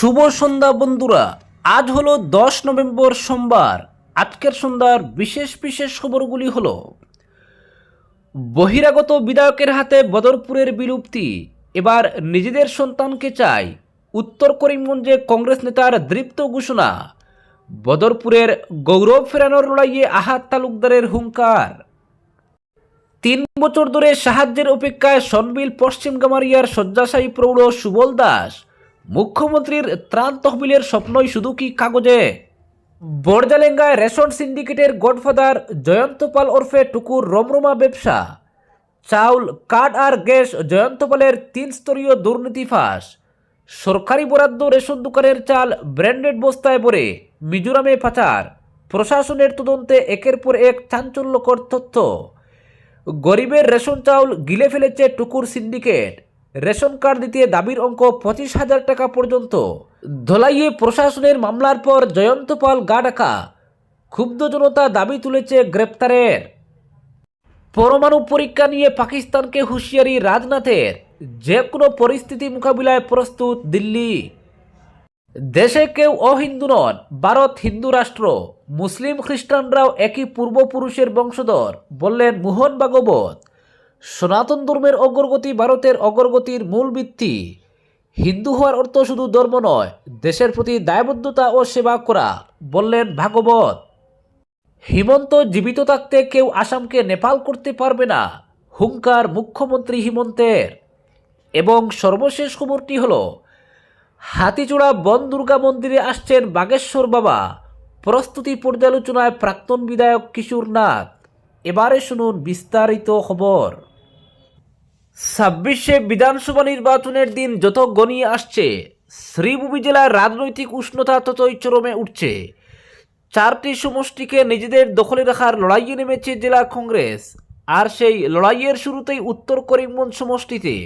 শুভ সন্ধ্যা, বন্ধুরা। আজ হলো দশ নভেম্বর সোমবার। আজকের সন্ধ্যার বিশেষ বিশেষ খবরগুলি হল, বহিরাগত বিধায়কের হাতে বদরপুরের বিলুপ্তি। এবার নিজেদের সন্তানকে চাই। উত্তর করিমগঞ্জে কংগ্রেস নেতার দৃপ্ত ঘোষণা। বদরপুরের গৌরব ফেরানোর লড়াইয়ে আহাত তালুকদারের হুঙ্কার। তিন বছর ধরে সাহায্যের অপেক্ষায় সনবিল পশ্চিম গামারিয়ার শয্যাশায়ী প্রৌঢ় সুবল দাস মুখ্যমন্ত্রীর ত্রাণ তহবিলের স্বপ্নই শুধু কি কাগজে? বর্জালেঙ্গায় রেশন সিন্ডিকেটের গডফাদার জয়ন্ত পাল ওরফে টুকুর রমরমা ব্যবসা। চাউল, কাঠ আর গ্যাস জয়ন্ত পালের তিন স্তরীয় দুর্নীতি ফাঁস। সরকারি বরাদ্দ রেশন দোকানের চাল ব্র্যান্ডেড বস্তায় ভরে মিজোরামে পাচার। প্রশাসনের তদন্তে একের পর এক চাঞ্চল্যকর তথ্য। গরিবের রেশন চাউল গিলে ফেলেছে টুকুর সিন্ডিকেট। রেশন কার্ড দিতে দাবির অঙ্ক পঁচিশ হাজার টাকা পর্যন্ত। ধলাইয়ে প্রশাসনের মামলার পর জয়ন্ত পাল গা ডাকা ক্ষুব্ধ জনতা দাবি তুলেছে গ্রেপ্তারের। পরমাণু পরীক্ষা নিয়ে পাকিস্তানকে হুঁশিয়ারি রাজনাথের। যে কোনো পরিস্থিতি মোকাবিলায় প্রস্তুত দিল্লি। দেশে কেউ অহিন্দু নন, ভারত হিন্দু রাষ্ট্র। মুসলিম খ্রিস্টানরাও একই পূর্বপুরুষের বংশধর, বললেন মোহন ভাগবত। সনাতন ধর্মের অগ্রগতি ভারতের অগ্রগতির মূল ভিত্তি। হিন্দু হওয়ার অর্থ শুধু ধর্ম নয়, দেশের প্রতি দায়বদ্ধতা ও সেবা করা, বললেন ভাগবত। হিমন্ত জীবিত থাকতে কেউ আসামকে নেপাল করতে পারবে না, হুঙ্কার মুখ্যমন্ত্রী হিমন্তের। এবং সর্বশেষ খবরটি হল, হাতিচূড়া বন দুর্গা মন্দিরে আসছেন বাগেশ্বর বাবা। প্রস্তুতি পর্যালোচনায় প্রাক্তন বিধায়ক কিশোর নাথ এবারে শুনুন বিস্তারিত খবর। ছাব্বিশে বিধানসভা নির্বাচনের দিন যত গনিয়ে আসছে, শ্রীভূমি জেলার রাজনৈতিক উষ্ণতা ততই চরমে উঠছে। চারটি সমষ্টিকে নিজেদের দখলে রাখার লড়াইয়ে নেমেছে জেলা কংগ্রেস, আর সেই লড়াইয়ের শুরুতেই উত্তর করিমগঞ্জ সমষ্টিতে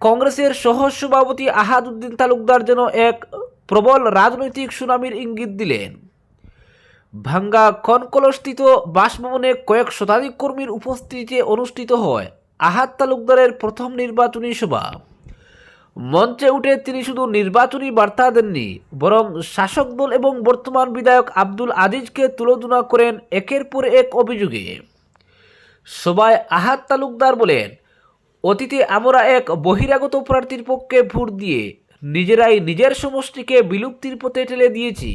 কংগ্রেসের সহ সভাপতি আহাদুদ্দিন তালুকদার যেন এক প্রবল রাজনৈতিক সুনামির ইঙ্গিত দিলেন। ভাঙ্গা কনকলস্থিত বাসভবনে কয়েক শতাধিক কর্মীর উপস্থিতিতে অনুষ্ঠিত হয় আহাদ তালুকদারের প্রথম নির্বাচনী সভা। মঞ্চে উঠে তিনি শুধু নির্বাচনী বার্তা দেননি, বরং শাসক দল এবং বর্তমান বিধায়ক আব্দুল আজিজকে তুলোধনা করেন একের পর এক অভিযোগে। সবাই আহাত তালুকদার বলেন, অতীতে আমরা এক বহিরাগত প্রার্থীর পক্ষে ভোট দিয়ে নিজেরাই নিজের সমষ্টিকে বিলুপ্তির পথে ঠেলে দিয়েছি।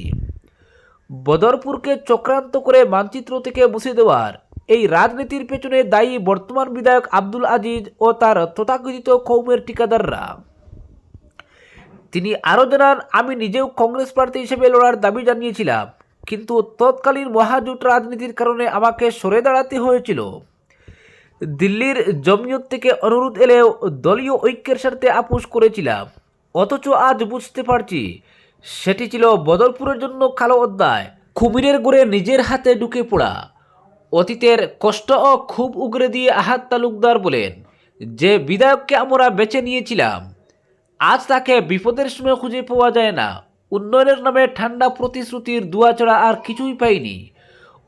বদরপুরকে চক্রান্ত করে মানচিত্র থেকে মুছে দেওয়ার এই রাজনীতির পেছনে দায়ী বর্তমান বিধায়ক আব্দুল আজিজ ও তার তথাকথিত কৌমের ঠিকাদাররা। তিনি আরও জানান, আমি নিজেও কংগ্রেস প্রার্থী হিসেবে লড়ার দাবি জানিয়েছিলাম, কিন্তু তৎকালীন মহাজোট রাজনীতির কারণে আমাকে সরে দাঁড়াতে হয়েছিল। দিল্লির জমিয়ত থেকে অনুরোধ এলেও দলীয় ঐক্যের স্বার্থে আপোষ করেছিলাম, অথচ আজ বুঝতে পারছি, সেটি ছিল বদরপুরের জন্য কালো অধ্যায়, কুমিরের গোড়ে নিজের হাতে ঢুকে পড়া। অতীতের কষ্ট ও খুব উগরে দিয়ে আহাত তালুকদার বলেন, যে বিধায়ককে আমরা বেছে নিয়েছিলাম, আজ তাকে বিপদের সময় খুঁজে পাওয়া যায় না। উন্নয়নের নামে ঠান্ডা প্রতিশ্রুতির দুয়া ছাড়া আর কিছুই পাইনি।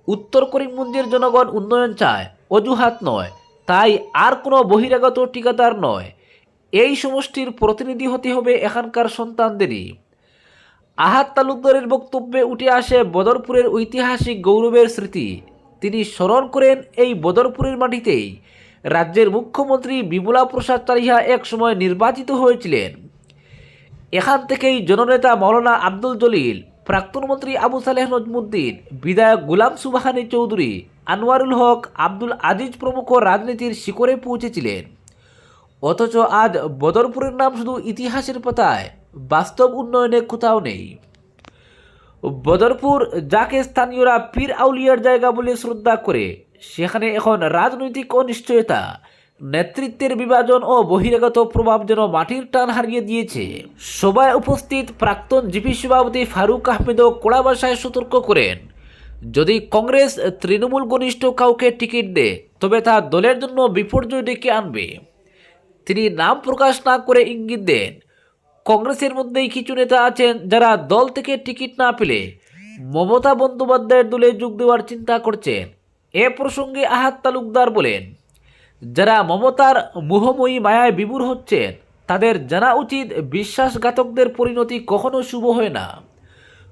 উত্তর করিমগঞ্জের জনগণ উন্নয়ন চায়, অজুহাত নয়, তাই আর কোনো বহিরাগত ঠিকাদার নয়। এই সমষ্টির প্রতিনিধি হতে হবে এখানকার সন্তানদেরই। আহাত তালুকদারের বক্তব্যে উঠে আসে বদরপুরের ঐতিহাসিক গৌরবের স্মৃতি। তিনি স্মরণ করেন এই বদরপুরের মাটিতেই। রাজ্যের মুখ্যমন্ত্রী বিমলা প্রসাদ চারিহা এক সময় নির্বাচিত হয়েছিলেন। এখান থেকেই জননেতা মৌলানা আব্দুল জলিল, প্রাক্তন মন্ত্রী আবু সালেহ নজমুদ্দিন, বিধায়ক গুলাম সুবাহানি চৌধুরী, আনোয়ারুল হক, আব্দুল আজিজ প্রমুখ রাজনীতির শিখরে পৌঁছেছিলেন। অথচ আজ বদরপুরের নাম শুধু ইতিহাসের পাতায়, বাস্তব উন্নয়নে কোথাও নেই। বদরপুর যাকে স্থানীয়রা পীর আউলিয়ার জায়গা বলে শ্রদ্ধা করে, সেখানে এখন রাজনৈতিক অনিশ্চয়তা, নেতৃত্বের বিভাজন ও বহিরাগত প্রভাব যেন মাটির টান হারিয়ে দিয়েছে। সবাই উপস্থিত প্রাক্তন জিপি সভাপতি ফারুক আহমেদও কড়া ভাষায় সতর্ক করেন, যদি কংগ্রেস তৃণমূল ঘনিষ্ঠ কাউকে টিকিট দেয়, তবে তা দলের জন্য বিপর্যয় ডেকে আনবে। তিনি নাম প্রকাশ না করে ইঙ্গিত দেন কংগ্রেসের মধ্যেই কিছু নেতা আছেন যারা দল থেকে টিকিট না পেলে মমতা বন্দ্যোপাধ্যায়ের দলে যোগ দেওয়ার চিন্তা করছেন। এ প্রসঙ্গে আহাত তালুকদার বলেন, যারা মমতার মোহময়ী মায়ায় বিভোর হচ্ছেন, তাদের জানা উচিত বিশ্বাসঘাতকদের পরিণতি কখনো শুভ হয় না।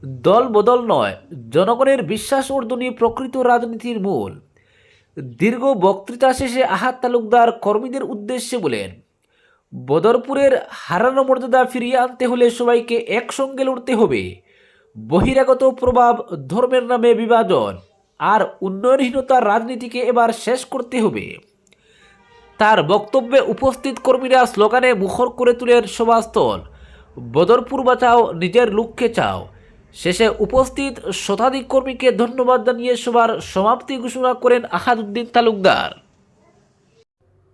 দল বদল নয়, জনগণের বিশ্বাস অর্জনই প্রকৃত রাজনীতির মূল। দীর্ঘ বক্তৃতা শেষে আহাত তালুকদার কর্মীদের উদ্দেশ্যে বলেন বদরপুরের হারানো মর্যাদা ফিরিয়ে আনতে হলে সবাইকে একসঙ্গে লড়তে হবে। বহিরাগত প্রভাব ধর্মের নামে বিভাজন, আর উন্নয়নহীনতার রাজনীতিকে এবার শেষ করতে হবে। তার বক্তব্যে উপস্থিত কর্মীরা স্লোগানে মুখর করে তুলেন সভাস্থল, বদরপুর বাঁচাও, নিজের লক্ষ্যে চাও। শেষে উপস্থিত শতাধিক কর্মীকে ধন্যবাদ জানিয়ে সবার সমাপ্তি ঘোষণা করেন আহাদুদ্দিন তালুকদার।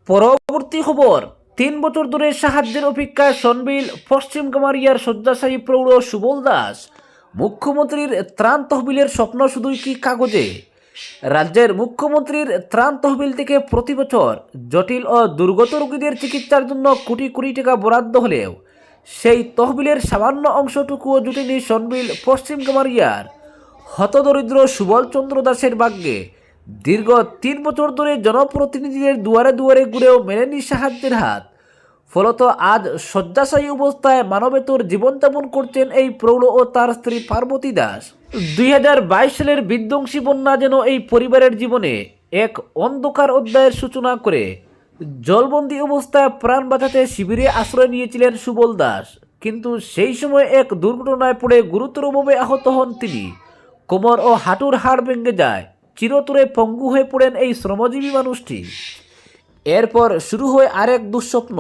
পরবর্তী খবর তিন বছর ধরে সাহায্যের অপেক্ষায় সনবিল পশ্চিম কামারিয়ার শয্যাশায়ী প্রৌঢ় সুবল দাস। মুখ্যমন্ত্রীর ত্রাণ তহবিলের স্বপ্ন শুধুই কি কাগজে? রাজ্যের মুখ্যমন্ত্রীর ত্রাণ তহবিল থেকে প্রতি বছর জটিল ও দুর্গত রোগীদের চিকিৎসার জন্য কোটি কোটি টাকা বরাদ্দ হলেও সেই তহবিলের সামান্য অংশটুকুও জুটেনি সনবিল পশ্চিম কামারিয়ার। হতদরিদ্র সুবল চন্দ্র দাসের ভাগ্যে দীর্ঘ তিন বছর ধরে জনপ্রতিনিধিদের দুয়ারে দুয়ারে ঘুরেও মেলেনি সাহায্যের হাত। ফলত আজ শয্যাশায়ী অবস্থায় মানবেতর জীবনযাপন করছেন এই প্রৌঢ় ও তার স্ত্রী পার্বতী দাস। দুই হাজার বাইশ সালের বিধ্বংসী বন্যা যেন এই পরিবারের জীবনে এক অন্ধকার অধ্যায়ের সূচনা করে। জলবন্দী অবস্থায় প্রাণ বাঁচাতে শিবিরে আশ্রয় নিয়েছিলেন সুবল দাস। কিন্তু সেই সময় এক দুর্ঘটনায় পড়ে গুরুতরভাবে আহত হন তিনি। কোমর ও হাঁটুর হাড় ভেঙে যায়। চিরতরে পঙ্গু হয়ে পড়েন এই শ্রমজীবী মানুষটি। এরপর শুরু হয় আরেক দুঃস্বপ্ন।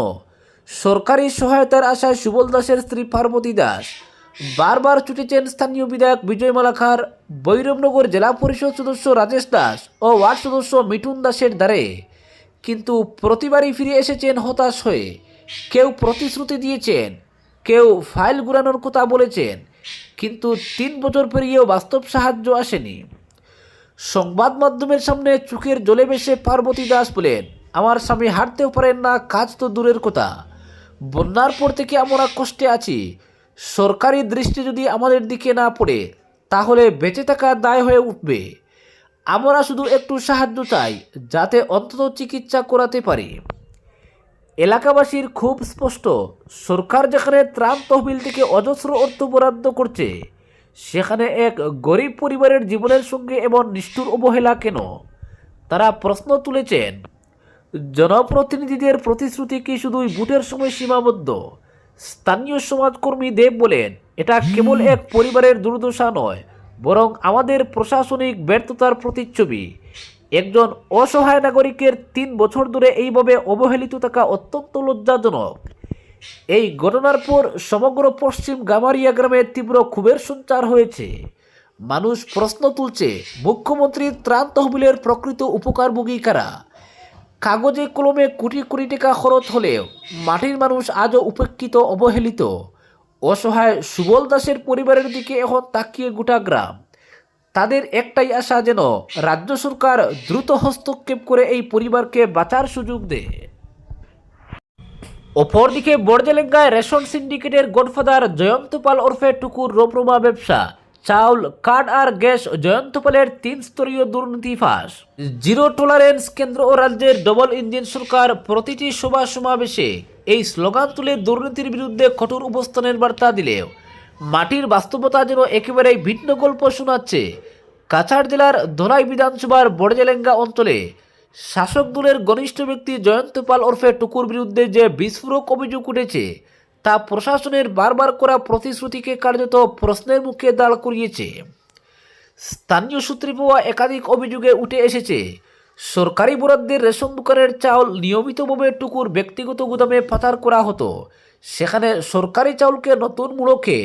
সরকারি সহায়তার আশায় সুবল দাসের স্ত্রী পার্বতী দাস। বারবার ছুটেছেন স্থানীয় বিধায়ক বিজয় মালাখার বৈরবনগর জেলা পরিষদ সদস্য রাজেশ দাস ও ওয়ার্ড সদস্য মিঠুন দাসের দ্বারে। কিন্তু প্রতিবারই ফিরে এসেছেন হতাশ হয়ে। কেউ প্রতিশ্রুতি দিয়েছেন, কেউ ফাইল গুড়ানোর কথা বলেছেন, কিন্তু তিন বছর পেরিয়েও বাস্তব সাহায্য আসেনি। সংবাদ মাধ্যমের সামনে চোখের জলে বেসে পার্বতী দাস বলেন, আমার স্বামী হাঁটতেও পারেন না, কাজ তো দূরের কথা। বন্যার পর থেকে আমরা কষ্টে আছি। সরকারি দৃষ্টি যদি আমাদের দিকে না পড়ে, তাহলে বেঁচে থাকা দায় হয়ে উঠবে। আমরা শুধু একটু সাহায্য চাই, যাতে অন্তত চিকিৎসা করাতে পারি। এলাকাবাসীর খুব স্পষ্ট। সরকার যেখানে ত্রাণ তহবিল থেকে অজস্র অর্থ বরাদ্দ করছে সেখানে এক গরিব পরিবারের জীবনের সঙ্গে এমন নিষ্ঠুর অবহেলা কেন? তারা প্রশ্ন তুলেছেন, জনপ্রতিনিধিদের প্রতিশ্রুতি কি শুধুই ভোটের সময় সীমাবদ্ধ? স্থানীয় সমাজকর্মী দেব বলেন, এটা কেবল এক পরিবারের দুর্দশা নয়, বরং আমাদের প্রশাসনিক ব্যর্থতার প্রতিচ্ছবি। একজন অসহায় নাগরিকের তিন বছর ধরে এইভাবে অবহেলিত থাকা অত্যন্ত লজ্জাজনক। এই ঘটনার পর সমগ্র পশ্চিম গামারিয়া গ্রামে তীব্র ক্ষোভের সঞ্চার হয়েছে। মানুষ প্রশ্ন তুলছে মুখ্যমন্ত্রীর ত্রাণ তহবিলের প্রকৃত উপকারভোগী কারা? কাগজে কলমে কোটি কোটি টাকা খরচ হলেও মাটির মানুষ আজও উপেক্ষিত, অবহেলিত। অসহায় সুবল দাসের পরিবারের দিকে এখন তাকিয়ে গোটা গ্রাম। তাদের একটাই আশা, যেন রাজ্য সরকার দ্রুত হস্তক্ষেপ করে এই পরিবারকে বাঁচার সুযোগ দেয়। অপরদিকে বড়জেলেঙ্গায় রেশন সিন্ডিকেটের গডফাদার জয়ন্ত পাল ওরফে টুকুর রোমরোমা ব্যবসা, চাউল, কাঠ আর গ্যাস জয়ন্ত পালের তিন স্তরীয় দুর্নীতি ফাঁস। জিরো টলারেন্স কেন্দ্র ও রাজ্যের ডবল ইঞ্জিন সরকার প্রতিটি সভা সমাবেশে এই স্লোগান তুলে দুর্নীতির বিরুদ্ধে কঠোর অবস্থানের বার্তা দিলেও, মাটির বাস্তবতা যেন একেবারেই ভিন্ন গল্প শোনাচ্ছে। কাছাড় জেলার ধলাই বিধানসভার বড়জেলেঙ্গা অঞ্চলে শাসক দলের ঘনিষ্ঠ ব্যক্তি জয়ন্ত পাল ওরফে টুকুর বিরুদ্ধে যে বিস্ফোরক অভিযোগ উঠেছে, তা প্রশাসনের বারবার করা প্রতিশ্রুতিকে কার্যত প্রশ্নের মুখে দাঁড় করিয়েছে। স্থানীয় সূত্রে পাওয়া একাধিক অভিযোগে উঠে এসেছে, সরকারি বরাদ্দের রেশন দোকানের চাউল নিয়মিতভাবে টুকুর ব্যক্তিগত গুদামে পাচার করা হতো। সেখানে সরকারি চাউলকে নতুন মূলকে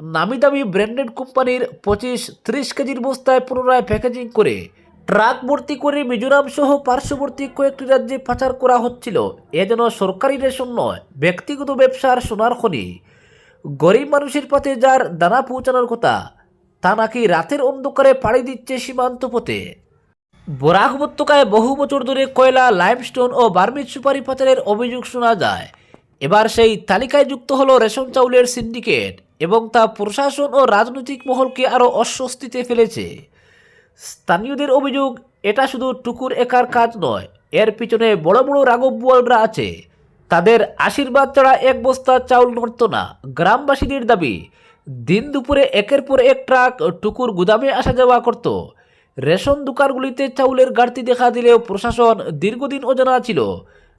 নামি দামি ব্র্যান্ডেড কোম্পানির পঁচিশ ত্রিশ কেজির বস্তায় পুনরায় প্যাকেজিং করে ট্রাক ভর্তি করে মিজোরাম সহ পার্শ্ববর্তী কয়েকটি রাজ্যে পাচার করা হচ্ছিল। এ যেন সরকারি রেশন নয়, ব্যক্তিগত ব্যবসার সোনার খনি। গরিব মানুষের পথে যার দানা পৌঁছানোর কথা, তা নাকি রাতের অন্ধকারে পাড়ি দিচ্ছে সীমান্ত পথে। বরাক উপত্যকায় বহু বছর ধরে কয়লা লাইমস্টোন ও বার্মিজ সুপারি পাচারের অভিযোগ শোনা যায়। এবার সেই তালিকায় যুক্ত হলো রেশন চাউলের সিন্ডিকেট এবং তা প্রশাসন ও রাজনৈতিক মহলকে আরও অস্বস্তিতে ফেলেছে। স্থানীয়দের অভিযোগ, এটা শুধু টুকুর একার কাজ নয়, এর পিছনে বড় বড় রাঘব বোয়ালরা আছে। তাদের আশীর্বাদ ছাড়া এক বস্তা চাউল নড়ত না, গ্রামবাসীদের দাবি, দিন দুপুরে একের পর এক ট্রাক টুকুর গুদামে আসা যাওয়া করত। রেশন দোকানগুলিতে চাউলের ঘাটতি দেখা দিলেও প্রশাসন দীর্ঘদিন অজানা ছিল,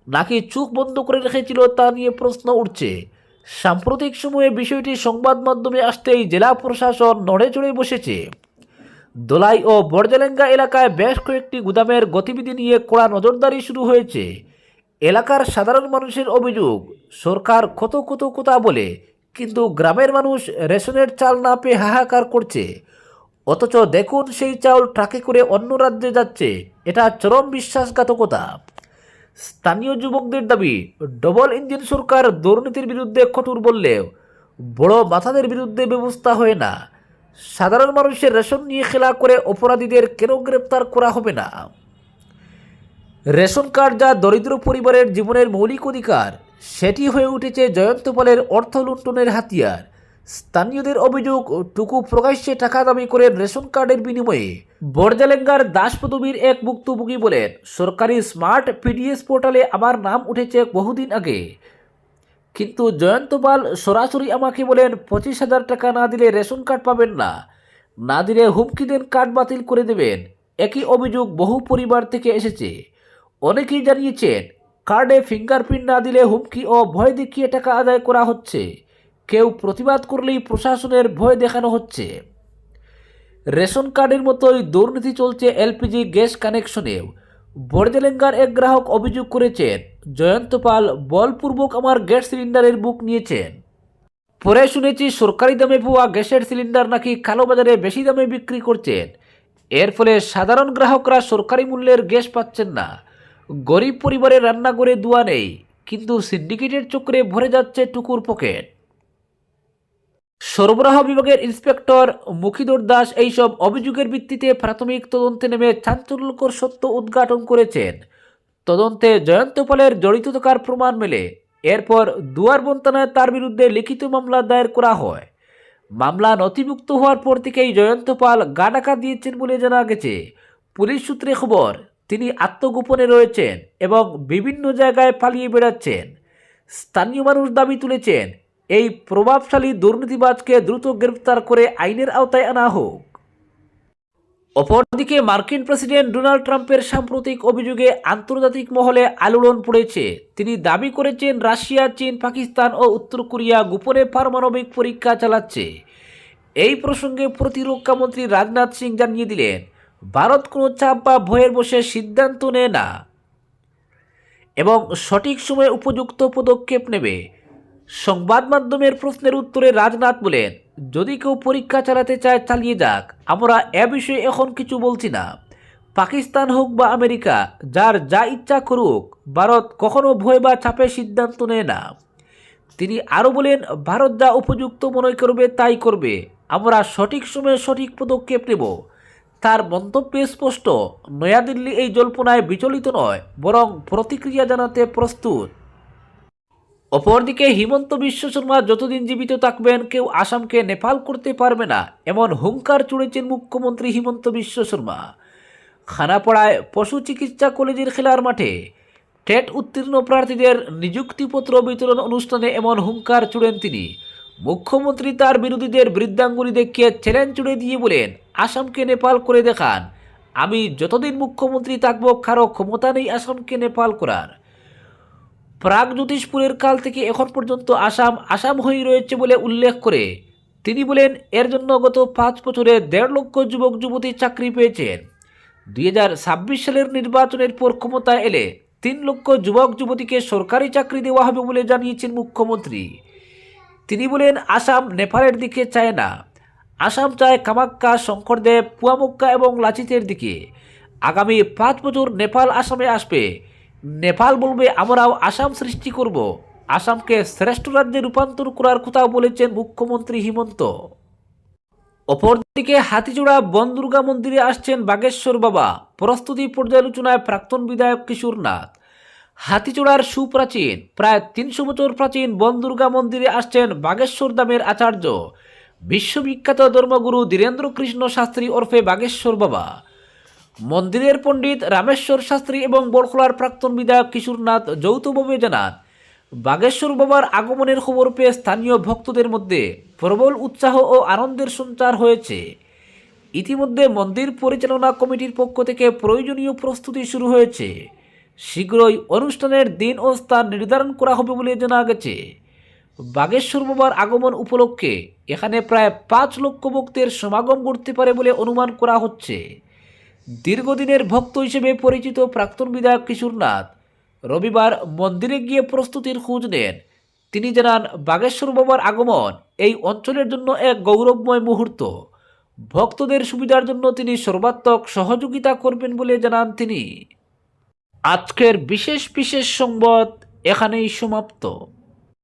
নাকি চোখ বন্ধ করে রেখেছিল তা নিয়ে প্রশ্ন উঠছে। সাম্প্রতিক সময়ে বিষয়টি সংবাদ মাধ্যমে আসতেই জেলা প্রশাসন নড়ে চড়ে বসেছে। দোলাই ও বড়জেলেঙ্গা এলাকায় বেশ কয়েকটি গুদামের গতিবিধি নিয়ে কড়া নজরদারি শুরু হয়েছে। এলাকার সাধারণ মানুষের অভিযোগ, সরকার কত কত কথা বলে, কিন্তু গ্রামের মানুষ রেশনের চাল না পেয়ে হাহাকার করছে। অথচ দেখুন সেই চাউল ট্রাকে করে অন্য রাজ্যে যাচ্ছে, এটা চরম বিশ্বাসঘাতকতা। স্থানীয় যুবকদের দাবি, ডবল ইঞ্জিন সরকার দুর্নীতির বিরুদ্ধে কঠোর বললেও বড় মাথাদের বিরুদ্ধে ব্যবস্থা হয় না। সাধারণ মানুষের রেশন নিয়ে খেলা করে অপরাধীদের কেন গ্রেপ্তার করা হবে না? রেশন কার্ড যা দরিদ্র পরিবারের জীবনের মৌলিক অধিকার, সেটি হয়ে উঠেছে জয়ন্ত পালের অর্থ লুণ্ঠনের হাতিয়ার। স্থানীয়দের অভিযোগ, টুকু প্রকাশ্যে টাকা দাবি করে রেশন কার্ডের বিনিময়ে বরজালেঙ্গার দাস পদবীর এক ভুক্তভোগী বলেন, সরকারি স্মার্ট পিডিএস পোর্টালে আমার নাম উঠেছে বহুদিন আগে। কিন্তু জয়ন্ত পাল সরাসরি আমাকে বলেন পঁচিশ হাজার টাকা না দিলে রেশন কার্ড পাবেন না। না দিলে হুমকি দেন কার্ড বাতিল করে দেবেন। একই অভিযোগ বহু পরিবার থেকে এসেছে। অনেকেই জানিয়েছেন, কার্ডে ফিঙ্গারপ্রিন্ট না দিলে হুমকি ও ভয় দেখিয়ে টাকা আদায় করা হচ্ছে। কেউ প্রতিবাদ করলেই প্রশাসনের ভয় দেখানো হচ্ছে। রেশন কার্ডের মতোই দুর্নীতি চলছে এলপিজি গ্যাস কানেকশনেও। বড়দেলেঙ্গার এক গ্রাহক অভিযোগ করেছেন জয়ন্ত পাল বলপূর্বক আমার গ্যাস সিলিন্ডারের বুক নিয়েছেন। পরে শুনেছি সরকারি দামে পাওয়া গ্যাসের সিলিন্ডার নাকি কালোবাজারে বেশি দামে বিক্রি করছেন। এর ফলে সাধারণ গ্রাহকরা সরকারি মূল্যের গ্যাস পাচ্ছেন না। গরিব পরিবারের রান্নাঘরে দোয়া নেই, কিন্তু সিন্ডিকেটের চক্রে ভরে যাচ্ছে টুকুর পকেট। সরবরাহ বিভাগের ইন্সপেক্টর মুখিদর দাস এইসব অভিযোগের ভিত্তিতে প্রাথমিক তদন্তে নেমে চাঞ্চল্যকর সত্য উদ্ঘাটন করেছেন। তদন্তে জয়ন্ত পালের জড়িত থাকার প্রমাণ মেলে। এরপর দুয়ার বন্তানায় তার বিরুদ্ধে লিখিত মামলা দায়ের করা হয়। মামলা নথিভুক্ত হওয়ার পর থেকেই জয়ন্ত পাল গা ডাকা দিয়েছেন বলে জানা গেছে। পুলিশ সূত্রে খবর, তিনি আত্মগোপনে রয়েছেন এবং বিভিন্ন জায়গায় পালিয়ে বেড়াচ্ছেন। স্থানীয় মানুষ দাবি তুলেছেন, এই প্রভাবশালী দুর্নীতিবাজকে দ্রুত গ্রেফতার করে আইনের আওতায় আনা হোক। অপরদিকে মার্কিন প্রেসিডেন্ট ডোনাল্ড ট্রাম্পের সাম্প্রতিক অভিযোগে আন্তর্জাতিক মহলে আলোড়ন পড়েছে। তিনি দাবি করেছেন, রাশিয়া, চীন, পাকিস্তান ও উত্তর কোরিয়া গোপনে পারমাণবিক পরীক্ষা চালাচ্ছে। এই প্রসঙ্গে প্রতিরক্ষামন্ত্রী রাজনাথ সিং জানিয়ে দিলেন, ভারত কোনো চাপ বা ভয়ের বসে সিদ্ধান্ত নেয় না এবং সঠিক সময়ে উপযুক্ত পদক্ষেপ নেবে। সংবাদ মাধ্যমের প্রশ্নের উত্তরে রাজনাথ বলেন, যদি কেউ পরীক্ষা চালাতে চায়, চালিয়ে যাক। আমরা এ বিষয়ে এখন কিছু বলছি না। পাকিস্তান হোক বা আমেরিকা, যার যা ইচ্ছা করুক, ভারত কখনো ভয় বা চাপে সিদ্ধান্ত নেয় না। তিনি আরও বলেন, ভারত যা উপযুক্ত মনে করবে, তাই করবে। আমরা সঠিক সময়ে সঠিক পদক্ষেপ নেব। তার মন্তব্যে স্পষ্ট, নয়াদিল্লি এই জল্পনায় বিচলিত নয়, বরং প্রতিক্রিয়া জানাতে প্রস্তুত। অপরদিকে হিমন্ত বিশ্ব শর্মা যতদিন জীবিত থাকবেন, কেউ আসামকে নেপাল করতে পারবে না, এমন হুঙ্কার চড়েছেন মুখ্যমন্ত্রী হিমন্ত বিশ্ব শর্মা। খানাপাড়ায় পশু চিকিৎসা কলেজের খেলার মাঠে টেট উত্তীর্ণ প্রার্থীদের নিযুক্তিপত্র বিতরণ অনুষ্ঠানে এমন হুঙ্কার চুড়েন তিনি। মুখ্যমন্ত্রী তার বিরোধীদের বৃদ্ধাঙ্গুলি দেখিয়ে চ্যালেঞ্জ চুড়ে দিয়ে বলেন, আসামকে নেপাল করে দেখান। আমি যতদিন মুখ্যমন্ত্রী থাকব, কারও ক্ষমতা নেই আসামকে নেপাল করার। প্রাগ জ্যোতিষপুরের কাল থেকে এখন পর্যন্ত আসাম আসাম হয়েই রয়েছে বলে উল্লেখ করে। তিনি বলেন, এর জন্য গত পাঁচ বছরে দেড় লক্ষ যুবক যুবতী চাকরি পেয়েছেন। দুই হাজার ছাব্বিশ সালের নির্বাচনের পর ক্ষমতায় এলে তিন লক্ষ যুবক যুবতীকে সরকারি চাকরি দেওয়া হবে বলে জানিয়েছেন মুখ্যমন্ত্রী। তিনি বলেন, আসাম নেপালের দিকে চায় না। আসাম চায় কামাক্কা, শঙ্করদেব, পুয়ামক্কা এবং লাচিতের দিকে। আগামী পাঁচ বছর নেপাল আসামে আসবে। নেপাল বলবে, আমরাও আসাম সৃষ্টি করব। আসামকে শ্রেষ্ঠ রাজ্যে রূপান্তর করার কথা বলেছেন মুখ্যমন্ত্রী হিমন্ত। অপরদিকে হাতিচূড়া বনদুর্গা মন্দিরে আসছেন বাগেশ্বর বাবা। প্রস্তুতি পর্যালোচনায় প্রাক্তন বিধায়ক কিশোর নাথ হাতিচূড়ার সুপ্রাচীন, প্রায় তিনশো বছর প্রাচীন বন দুর্গা মন্দিরে আসছেন বাগেশ্বর দামের আচার্য। বিশ্ববিখ্যাত ধর্মগুরু ধীরেন্দ্র কৃষ্ণ শাস্ত্রী ওরফে বাগেশ্বর বাবা। মন্দিরের পণ্ডিত রামেশ্বর শাস্ত্রী এবং বড়খোলার প্রাক্তন বিধায়ক কিশোরনাথ যৌথভাবে জানান, বাগেশ্বর বাবার আগমনের খবর পেয়ে স্থানীয় ভক্তদের মধ্যে প্রবল উৎসাহ ও আনন্দের সঞ্চার হয়েছে। ইতিমধ্যে মন্দির পরিচালনা কমিটির পক্ষ থেকে প্রয়োজনীয় প্রস্তুতি শুরু হয়েছে। শীঘ্রই অনুষ্ঠানের দিন ও স্থান নির্ধারণ করা হবে বলে জানা গেছে। বাগেশ্বর বাবার আগমন উপলক্ষে এখানে প্রায় পাঁচ লক্ষ ভক্তের সমাগম ঘটতে পারে বলে অনুমান করা হচ্ছে। দীর্ঘদিনের ভক্ত হিসেবে পরিচিত প্রাক্তন বিধায়ক কিশোরনাথ রবিবার মন্দিরে গিয়ে প্রস্তুতির খোঁজ নেন। তিনি জানান, বাগেশ্বর বাবার আগমন এই অঞ্চলের জন্য এক গৌরবময় মুহূর্ত। ভক্তদের সুবিধার জন্য তিনি সর্বাত্মক সহযোগিতা করবেন বলে জানান তিনি। আজকের বিশেষ বিশেষ সংবাদ এখানেই সমাপ্ত।